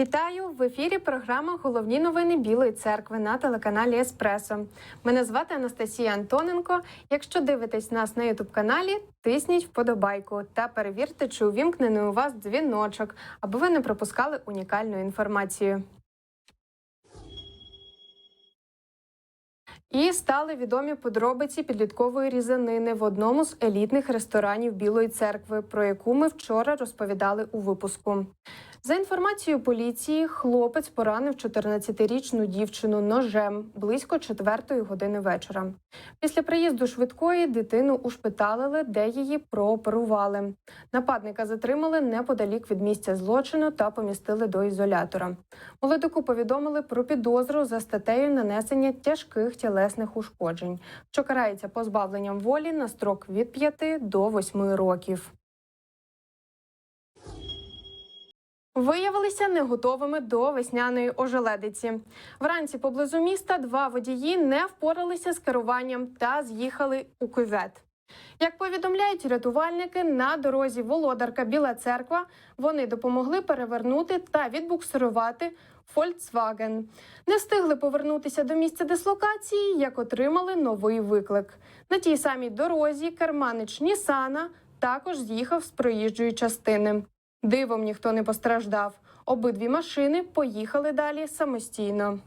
Вітаю в ефірі. Програма Головні новини Білої церкви на телеканалі Еспресо. Мене звати Анастасія Антоненко. Якщо дивитесь нас на Ютуб каналі, тисніть вподобайку та перевірте, чи увімкнений у вас дзвіночок, аби ви не пропускали унікальну інформацію. І стали відомі подробиці підліткової різанини в одному з елітних ресторанів Білої церкви, про яку ми вчора розповідали у випуску. За інформацією поліції, хлопець поранив 14-річну дівчину ножем близько 4 години вечора. Після приїзду швидкої дитину ушпиталили, де її прооперували. Нападника затримали неподалік від місця злочину та помістили до ізолятора. Молодику повідомили про підозру за статтею нанесення тяжких тілесних ушкоджень, що карається позбавленням волі на строк від 5 до 8 років. Виявилися не готовими до весняної ожеледиці. Вранці поблизу міста два водії не впоралися з керуванням та з'їхали у кювет. Як повідомляють рятувальники, на дорозі Володарка Біла Церква вони допомогли перевернути та відбуксирувати Volkswagen. Не встигли повернутися до місця дислокації, як отримали новий виклик. На тій самій дорозі керманич Нісана також з'їхав з проїжджої частини. Дивом ніхто не постраждав. Обидві машини поїхали далі самостійно.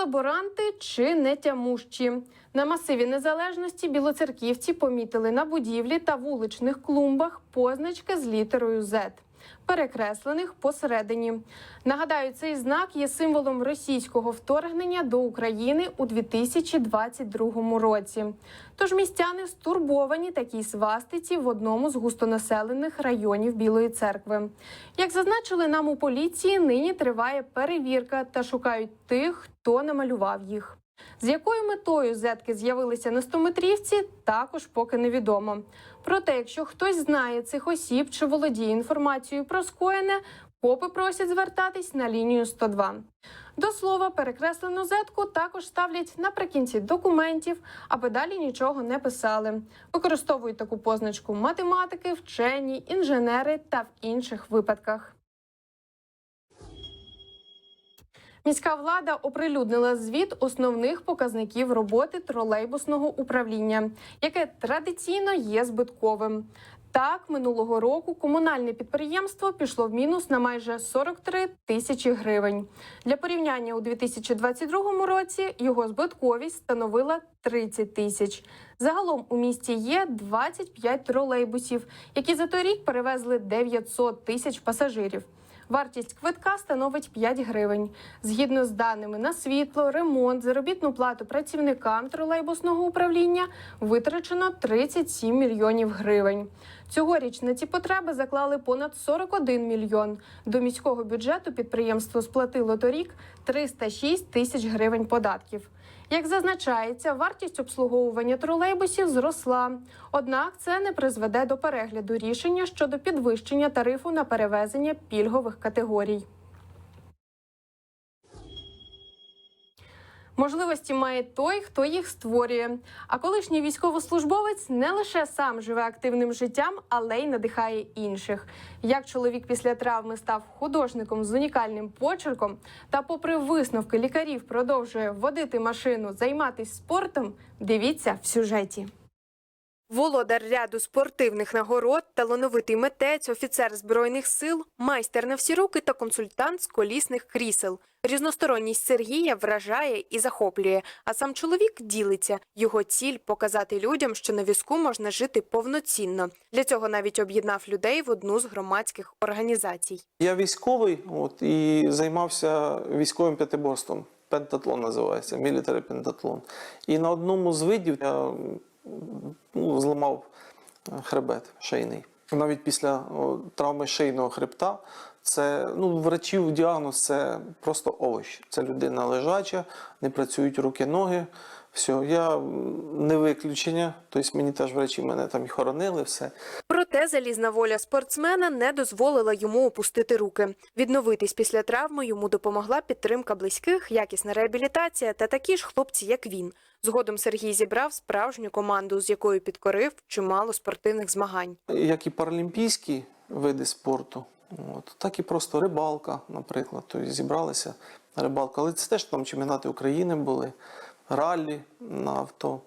Колаборанти чи нетямущі на масиві незалежності білоцерківці помітили на будівлі та вуличних клумбах позначки з літерою Z, перекреслених посередині. Нагадаю, цей знак є символом російського вторгнення до України у 2022 році. Тож містяни стурбовані такій свастиці в одному з густонаселених районів Білої церкви. Як зазначили нам у поліції, нині триває перевірка та шукають тих, хто намалював їх. З якою метою зетки з'явилися на стометрівці, також поки невідомо. Проте, якщо хтось знає цих осіб чи володіє інформацією про скоєне, копи просять звертатись на лінію 102. До слова, перекреслену зетку також ставлять наприкінці документів, аби далі нічого не писали. Використовують таку позначку математики, вчені, інженери та в інших випадках. Міська влада оприлюднила звіт основних показників роботи тролейбусного управління, яке традиційно є збитковим. Так, минулого року комунальне підприємство пішло в мінус на майже 43 тисячі гривень. Для порівняння у 2022 році його збитковість становила 30 тисяч. Загалом у місті є 25 тролейбусів, які за торік перевезли 900 тисяч пасажирів. Вартість квитка становить 5 гривень. Згідно з даними на світло, ремонт, заробітну плату працівникам тролейбусного управління витрачено 37 мільйонів гривень. Цьогоріч на ці потреби заклали понад 41 мільйон. До міського бюджету підприємство сплатило торік 306 тисяч гривень податків. Як зазначається, вартість обслуговування тролейбусів зросла. Однак це не призведе до перегляду рішення щодо підвищення тарифу на перевезення пільгових категорій. Можливості має той, хто їх створює. А колишній військовослужбовець не лише сам живе активним життям, але й надихає інших. Як чоловік після травми став художником з унікальним почерком, та, попри висновки лікарів, продовжує водити машину, займатися спортом. Дивіться в сюжеті. Володар ряду спортивних нагород, талановитий митець, офіцер збройних сил, майстер на всі руки та консультант з колісних крісел. Різносторонність Сергія вражає і захоплює. А сам чоловік ділиться. Його ціль показати людям, що на візку можна жити повноцінно. Для цього навіть об'єднав людей в одну з громадських організацій. Я військовий от, і займався військовим п'ятиборством. Пентатлон називається, мілітарі пентатлон. І на одному з видів я ну, зламав хребет шийний. Навіть після травми шийного хребта, це ну, врачів діагноз це просто овощ. Це людина лежача, не працюють руки, ноги. Все, я не виключення. Тобто мені теж врачі мене там і хоронили, все. Проте залізна воля спортсмена не дозволила йому опустити руки. Відновитись після травми йому допомогла підтримка близьких, якісна реабілітація та такі ж хлопці, як він. Згодом Сергій зібрав справжню команду, з якою підкорив чимало спортивних змагань. як і паралімпійські види спорту. От. Так і просто рибалка, наприклад. Тобто зібралися на рибалку. Але це теж там чемпіонати України були, раллі на авто.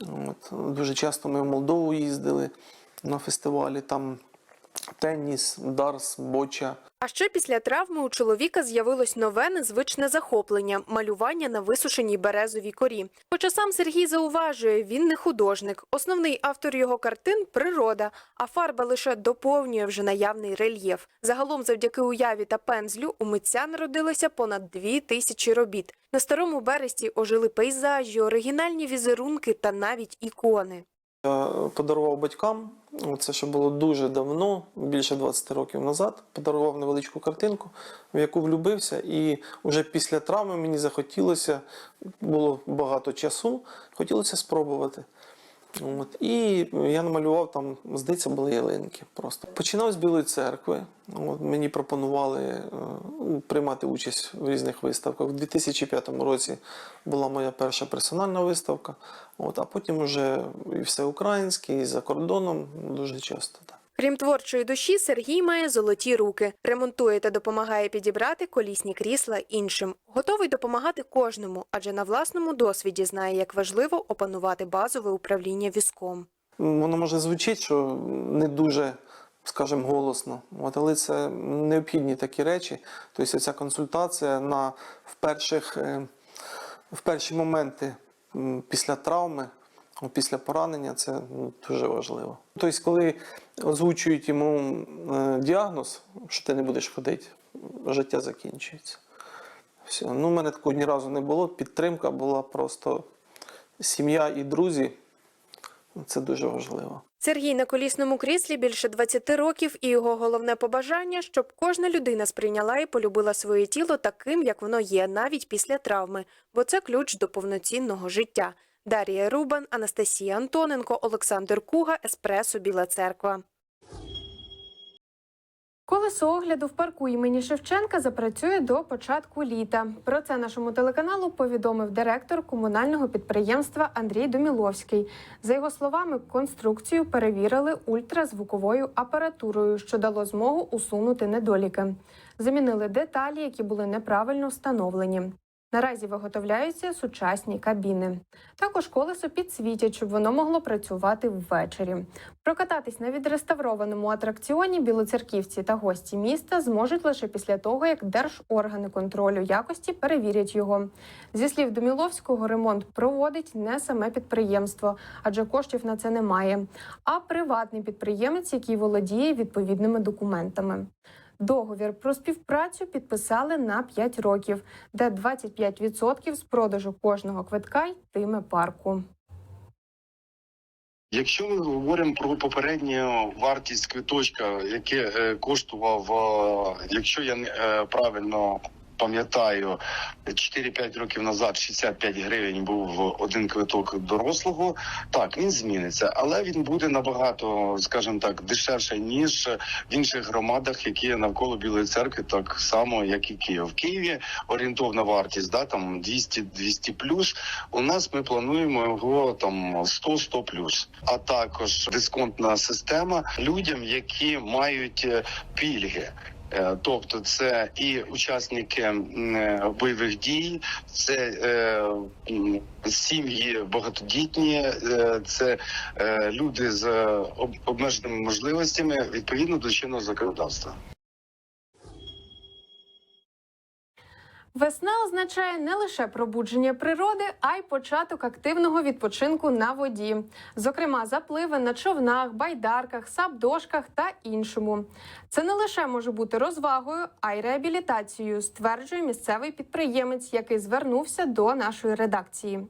От. Дуже часто ми в Молдову їздили на фестивалі, там теніс, дарс, боча. А ще після травми у чоловіка з'явилось нове незвичне захоплення малювання на висушеній березовій корі. Хоча сам Сергій зауважує, він не художник. Основний автор його картин природа, а фарба лише доповнює вже наявний рельєф. Загалом, завдяки уяві та пензлю, у митця народилося понад дві тисячі робіт. На старому бересті ожили пейзажі, оригінальні візерунки та навіть ікони. Я подарував батькам, це ще було дуже давно, більше 20 років назад. Подарував невеличку картинку, в яку влюбився, і вже після травми мені захотілося, було багато часу, хотілося спробувати. От. І я намалював там, здається, були ялинки просто. Починав з Білої церкви. От, мені пропонували е, приймати участь в різних виставках. У 2005 році була моя перша персональна виставка, от, а потім вже і всеукраїнські, і за кордоном дуже часто. Так. Крім творчої душі, Сергій має золоті руки, ремонтує та допомагає підібрати колісні крісла іншим. Готовий допомагати кожному, адже на власному досвіді знає, як важливо опанувати базове управління візком. Воно може звучить, що не дуже, скажімо, голосно, от, але це необхідні такі речі. Тобто ця консультація на, в, перших, е, в перші моменти після травми, після поранення, це ну, дуже важливо. Тобто, коли озвучують йому е, діагноз, що ти не будеш ходити, життя закінчується. Все. Ну, у мене такого ні разу не було. Підтримка була просто сім'я і друзі. Це дуже важливо. Сергій на колісному кріслі більше 20 років, і його головне побажання, щоб кожна людина сприйняла і полюбила своє тіло таким, як воно є, навіть після травми, бо це ключ до повноцінного життя. Дар'я Рубан, Анастасія Антоненко, Олександр Куга, Еспресо Біла Церква. Колесо огляду в парку імені Шевченка запрацює до початку літа. Про це нашому телеканалу повідомив директор комунального підприємства Андрій Доміловський. За його словами, конструкцію перевірили ультразвуковою апаратурою, що дало змогу усунути недоліки. Замінили деталі, які були неправильно встановлені. Наразі виготовляються сучасні кабіни. Також колесо підсвітять, щоб воно могло працювати ввечері. Прокататись на відреставрованому атракціоні білоцерківці та гості міста зможуть лише після того, як держоргани контролю якості перевірять його. Зі слів Доміловського, ремонт проводить не саме підприємство, адже коштів на це немає, а приватний підприємець, який володіє відповідними документами. Договір про співпрацю підписали на 5 років, де 25% з продажу кожного квитка йтиме парку. Якщо ми говоримо про попередню вартість квиточка, яке е, коштував, е, якщо я е, правильно пам'ятаю, 4-5 років назад 65 гривень був один квиток дорослого. Так, він зміниться, але він буде набагато, скажімо так, дешевше ніж в інших громадах, які навколо Білої церкви, так само як і Київ. В Києві орієнтовна вартість, да там 200-200 плюс. У нас ми плануємо його там 100-100 плюс. А також дисконтна система людям, які мають е, пільги. Е, Тобто це і учасники е, бойових дій, це е, сім'ї багатодітні, е, це е, люди з обмеженими можливостями відповідно до чинного законодавства. Весна означає не лише пробудження природи, а й початок активного відпочинку на воді, зокрема запливи на човнах, байдарках, сабдошках та іншому. Це не лише може бути розвагою, а й реабілітацією, стверджує місцевий підприємець, який звернувся до нашої редакції.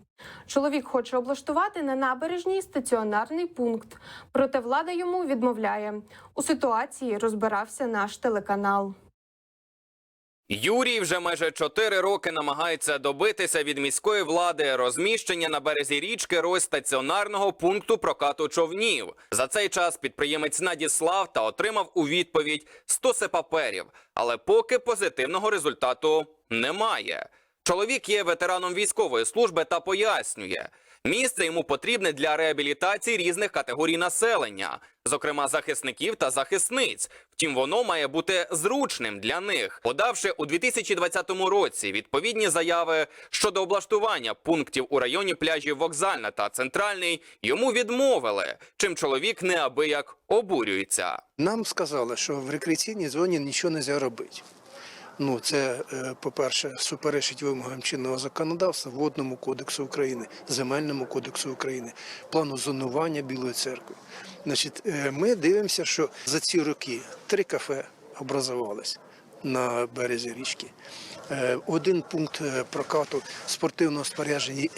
Чоловік хоче облаштувати на набережній стаціонарний пункт, проте влада йому відмовляє. У ситуації розбирався наш телеканал. Юрій вже майже чотири роки намагається добитися від міської влади розміщення на березі річки Рось стаціонарного пункту прокату човнів. За цей час підприємець надіслав та отримав у відповідь стоси паперів, але поки позитивного результату немає. Чоловік є ветераном військової служби та пояснює, місце йому потрібне для реабілітації різних категорій населення. Зокрема захисників та захисниць. Втім, воно має бути зручним для них, подавши у 2020 році відповідні заяви щодо облаштування пунктів у районі пляжів Вокзальна та Центральний, йому відмовили, чим чоловік неабияк обурюється. Нам сказали, що в рекреаційній зоні нічого не можна. Ну, це, е, по-перше, суперечить вимогам чинного законодавства, Водному кодексу України, Земельному кодексу України, плану зонування Білої церкви. Значить, е, ми дивимося, що за ці роки три кафе образувались на березі річки. Е, Один пункт прокату спортивного спорядження.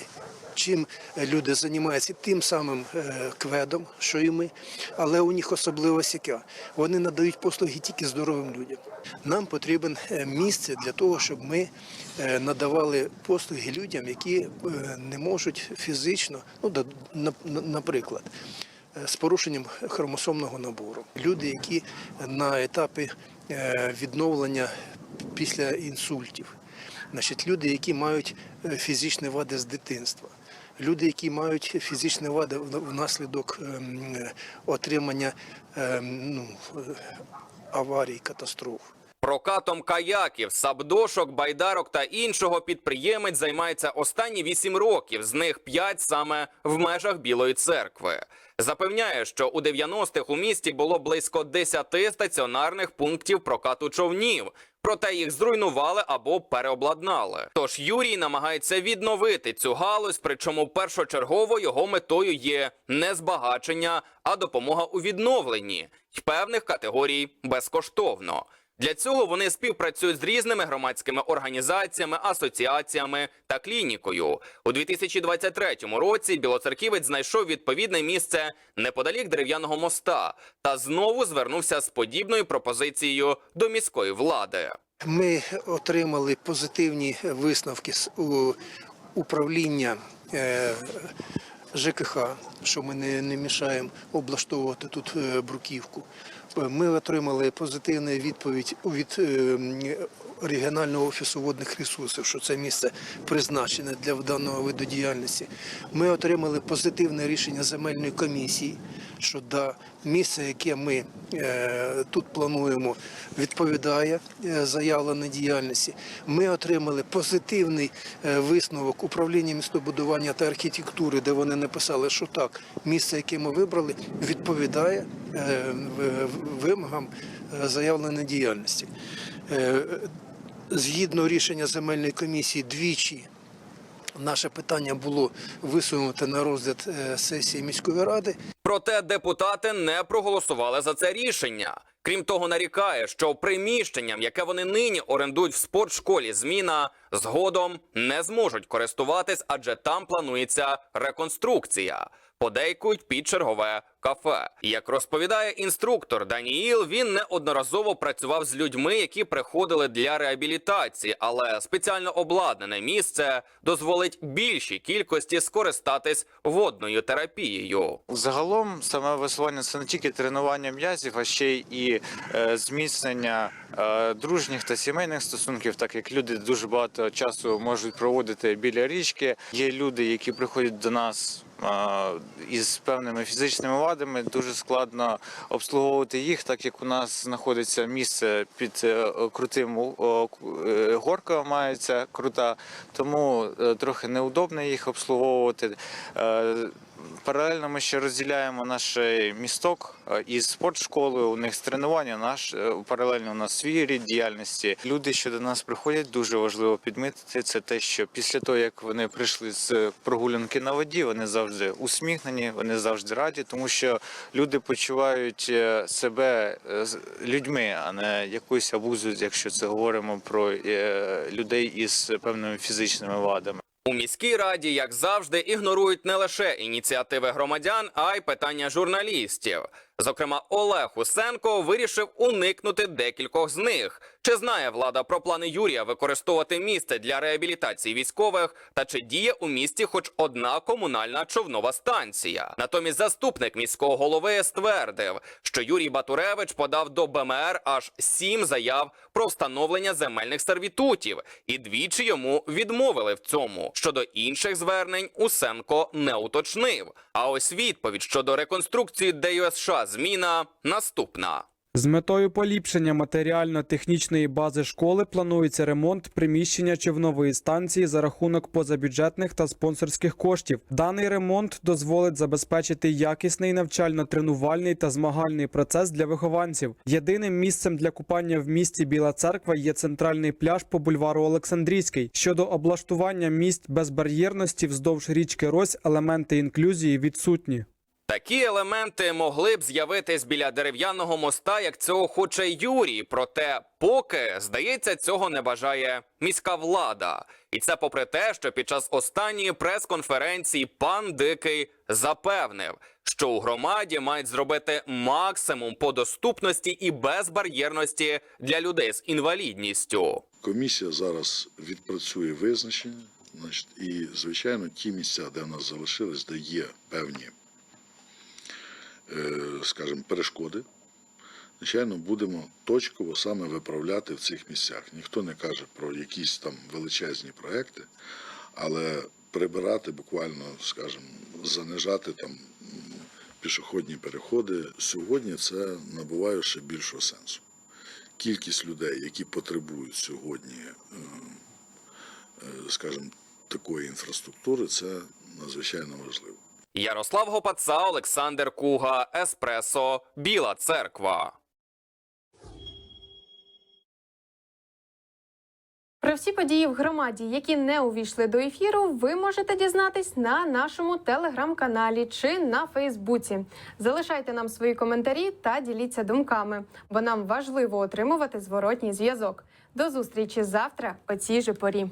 Чим люди займаються тим самим е, кведом, що і ми, але у них особливість яка? Вони надають послуги тільки здоровим людям. Нам потрібен е, місце для того, щоб ми е, надавали послуги людям, які е, не можуть фізично, ну наприклад, е, з порушенням хромосомного набору. Люди, які на етапі е, відновлення після інсультів. Значить, люди, які мають е, фізичні вади з дитинства, люди, які мають фізичні вади внаслідок ем, отримання ем, ну, аварій, катастроф. Прокатом каяків, сабдошок, байдарок та іншого підприємець займається останні 8 років, з них 5 саме в межах Білої церкви. Запевняє, що у 90-х у місті було близько 10 стаціонарних пунктів прокату човнів. Проте їх зруйнували або переобладнали. Тож Юрій намагається відновити цю галузь, причому першочергово його метою є не збагачення, а допомога у відновленні й певних категорій безкоштовно. Для цього вони співпрацюють з різними громадськими організаціями, асоціаціями та клінікою. У 2023 році білоцерківець знайшов відповідне місце неподалік дерев'яного моста та знову звернувся з подібною пропозицією до міської влади. Ми отримали позитивні висновки з управління е, ЖКХ, що ми не, не мішаємо облаштовувати тут е, бруківку. Ми отримали позитивну відповідь від е, м, регіонального офісу водних ресурсів, що це місце призначене для даного виду діяльності. Ми отримали позитивне рішення земельної комісії, що да, місце, яке ми е, тут плануємо, відповідає е, заявленій діяльності. Ми отримали позитивний е, висновок управління містобудування та архітектури, де вони написали, що так, місце, яке ми вибрали, відповідає вимогам заявленої діяльності. Згідно рішення земельної комісії, двічі наше питання було висунуте на розгляд е, сесії міської ради. Проте депутати не проголосували за це рішення. Крім того, нарікає, що приміщенням, яке вони нині орендують в спортшколі зміна, згодом не зможуть користуватись, адже там планується реконструкція. Подейкують під чергове кафе. Як розповідає інструктор Даніїл, він неодноразово працював з людьми, які приходили для реабілітації, але спеціально обладнане місце дозволить більшій кількості скористатись водною терапією. Загалом саме веслування це не тільки тренування м'язів, а ще й і е, зміцнення е, дружніх та сімейних стосунків, так як люди дуже багато часу можуть проводити біля річки. Є люди, які приходять до нас. е, Із певними фізичними вадами дуже складно обслуговувати їх, так як у нас знаходиться місце під е, крутим е, горка мається крута, тому е, трохи неудобно їх обслуговувати. Паралельно ми ще розділяємо наш е, місток е, із спортшколою. У них тренування. Наш е, паралельно у нас свій рід діяльності. Люди, що до нас приходять, дуже важливо підмітити. Це те, що після того, як вони прийшли з прогулянки на воді, вони завжди усміхнені, вони завжди раді, тому що люди почувають себе людьми, а не якоюсь абузою, якщо це говоримо про людей із певними фізичними вадами. У міській раді, як завжди, ігнорують не лише ініціативи громадян, а й питання журналістів. Зокрема, Олег Усенко вирішив уникнути декількох з них. Чи знає влада про плани Юрія використовувати місце для реабілітації військових, та чи діє у місті хоч одна комунальна човнова станція? Натомість заступник міського голови ствердив, що Юрій Батуревич подав до БМР аж сім заяв про встановлення земельних сервітутів, і двічі йому відмовили в цьому. Щодо інших звернень Усенко не уточнив. А ось відповідь щодо реконструкції ДЮСШ зміна наступна. З метою поліпшення матеріально-технічної бази школи планується ремонт приміщення човнової станції за рахунок позабюджетних та спонсорських коштів. Даний ремонт дозволить забезпечити якісний навчально-тренувальний та змагальний процес для вихованців. Єдиним місцем для купання в місті Біла Церква є центральний пляж по бульвару Олександрійський. Щодо облаштування місць безбар'єрності вздовж річки Рось, елементи інклюзії відсутні. Такі елементи могли б з'явитись біля дерев'яного моста, як цього хоче Юрій. Проте, поки здається, цього не бажає міська влада. І це попри те, що під час останньої прес-конференції пан Дикий запевнив, що у громаді мають зробити максимум по доступності і безбар'єрності для людей з інвалідністю. Комісія зараз відпрацює визначення, значить, і, звичайно, ті місця, де в нас залишились, де є певні, скажімо, перешкоди, звичайно, будемо точково саме виправляти в цих місцях. Ніхто не каже про якісь там величезні проекти, але прибирати буквально, скажімо, занижати там пішохідні переходи сьогодні це набуває ще більшого сенсу кількість людей, які потребують сьогодні, е, е, скажімо, такої інфраструктури, це надзвичайно важливо. Ярослав Гопаца, Олександр Куга, Еспресо, Біла Церква. Про всі події в громаді, які не увійшли до ефіру, ви можете дізнатись на нашому телеграм-каналі чи на Фейсбуці. Залишайте нам свої коментарі та діліться думками, бо нам важливо отримувати зворотній зв'язок. До зустрічі завтра о цій же порі.